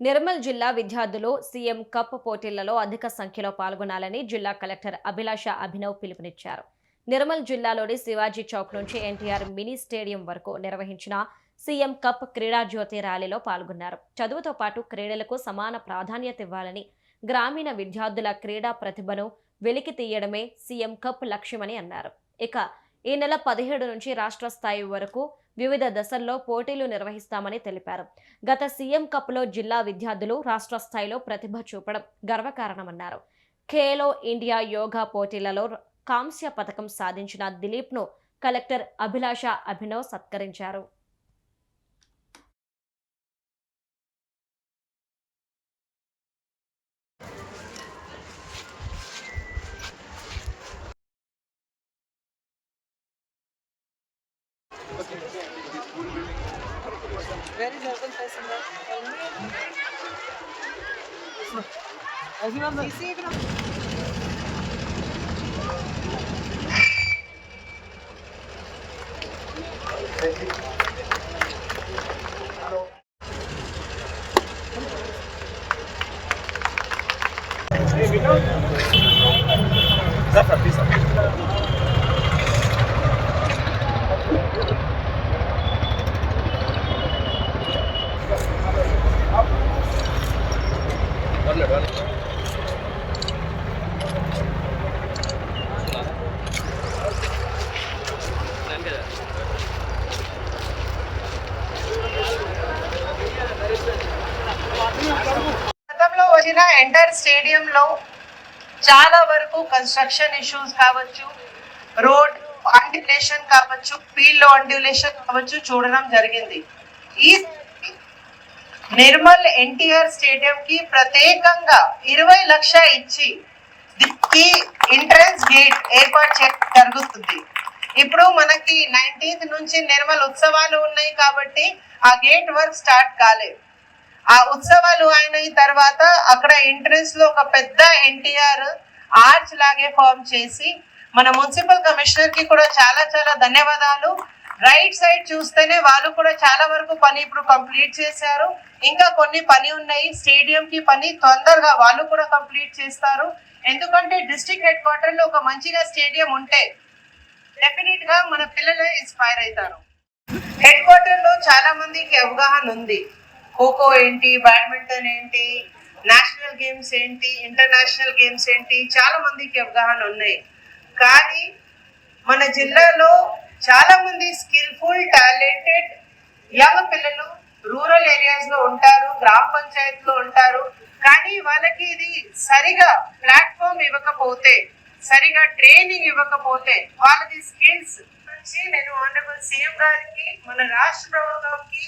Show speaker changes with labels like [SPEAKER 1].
[SPEAKER 1] నిర్మల్ జిల్లా విద్యార్థులు CM cup పోటీలలో అధిక సంఖ్యలో పాల్గొనాలని జిల్లా కలెక్టర్ అభిలాష అభినవ్ పిలుపునిచ్చారు. నిర్మల్ జిల్లాలోని శివాజీ చౌక్ నుంచి ఎన్టీఆర్ మినీ స్టేడియం వరకు నిర్వహించిన సీఎం కప్ క్రీడా జ్యోతి ర్యాలీలో పాల్గొన్నారు. చదువుతో పాటు క్రీడలకు సమాన ప్రాధాన్యత ఇవ్వాలని గ్రామీణ విద్యార్థుల క్రీడా ప్రతిభను వెలికి తీయడమే సీఎం కప్ లక్ష్యమని అన్నారు. ఇక ఈ నెల పదిహేడు నుంచి రాష్ట్ర స్థాయి వరకు వివిధ దశల్లో పోటీలు నిర్వహిస్తామని తెలిపారు. గత సీఎం కప్లో జిల్లా విద్యార్థులు రాష్ట్ర స్థాయిలో ప్రతిభ చూపడం గర్వకారణమన్నారు. ఖేలో ఇండియా యోగా పోటీలలో కాంస్య పథకం సాధించిన దిలీప్ను కలెక్టర్ అభిలాష అభినవ్ సత్కరించారు.
[SPEAKER 2] Where is urban person గతంలో వచ్చిన ఎంటర్ స్టేడియంలో చాలా వరకు కన్స్ట్రక్షన్ ఇష్యూస్ కావచ్చు రోడ్ అండ్యులేషన్ కావచ్చు ఫీల్డ్ అండ్యులేషన్ కావచ్చు చూడడం జరిగింది. ఈ నిర్మల్ ఎన్టీఆర్ స్టేడియం కి ప్రత్యేకంగా ఇరవై లక్ష ఇచ్చి దీనికి ఎంట్రన్స్ గేట్ ఏర్పాటు చేయడం జరుగుతుంది. ఇప్పుడు మనకి నైన్టీన్త్ నుంచి నిర్మల్ ఉత్సవాలు ఉన్నాయి కాబట్టి ఆ గేట్ వర్క్ స్టార్ట్ కాలేదు. ఆ ఉత్సవాలు అయిన తర్వాత అక్కడ ఎంట్రన్స్లో ఒక పెద్ద ఎన్టీఆర్ ఆర్చ్ లాగే ఫామ్ చేసి మన మున్సిపల్ కమిషనర్కి కూడా చాలా చాలా ధన్యవాదాలు. రైట్ సైడ్ చూస్తేనే వాళ్ళు కూడా చాలా వరకు పని ఇప్పుడు కంప్లీట్ చేశారు. ఇంకా కొన్ని పని ఉన్నాయి. స్టేడియం కి పని తొందరగా వాళ్ళు కూడా కంప్లీట్ చేస్తారు. ఎందుకంటే డిస్ట్రిక్ట్ హెడ్ క్వార్టర్లో ఒక మంచిగా స్టేడియం ఉంటే డెఫినెట్గా మన పిల్లలు ఇన్స్పైర్ అవుతారు. హెడ్ క్వార్టర్లో చాలా మందికి అవగాహన ఉంది. ఖోఖో ఏంటి బ్యాడ్మింటన్ ఏంటి నేషనల్ గేమ్స్ ఏంటి ఇంటర్నేషనల్ గేమ్స్ ఏంటి చాలా మందికి అవగాహన ఉన్నాయి. కానీ మన జిల్లాలో చాలా మంది స్కిల్ఫుల్ టాలెంటెడ్ యంగ్ పిల్లలు రూరల్ ఏరియాస్లో ఉంటారు గ్రామ పంచాయత్లో ఉంటారు. కానీ వాళ్ళకి ఇది సరిగా ప్లాట్ఫామ్ ఇవ్వకపోతే సరిగా ట్రైనింగ్ ఇవ్వకపోతే వాళ్ళది స్కిల్స్ నుంచి నేను ఆనరబుల్ సీఎం గారికి మన రాష్ట్ర ప్రభుత్వంకి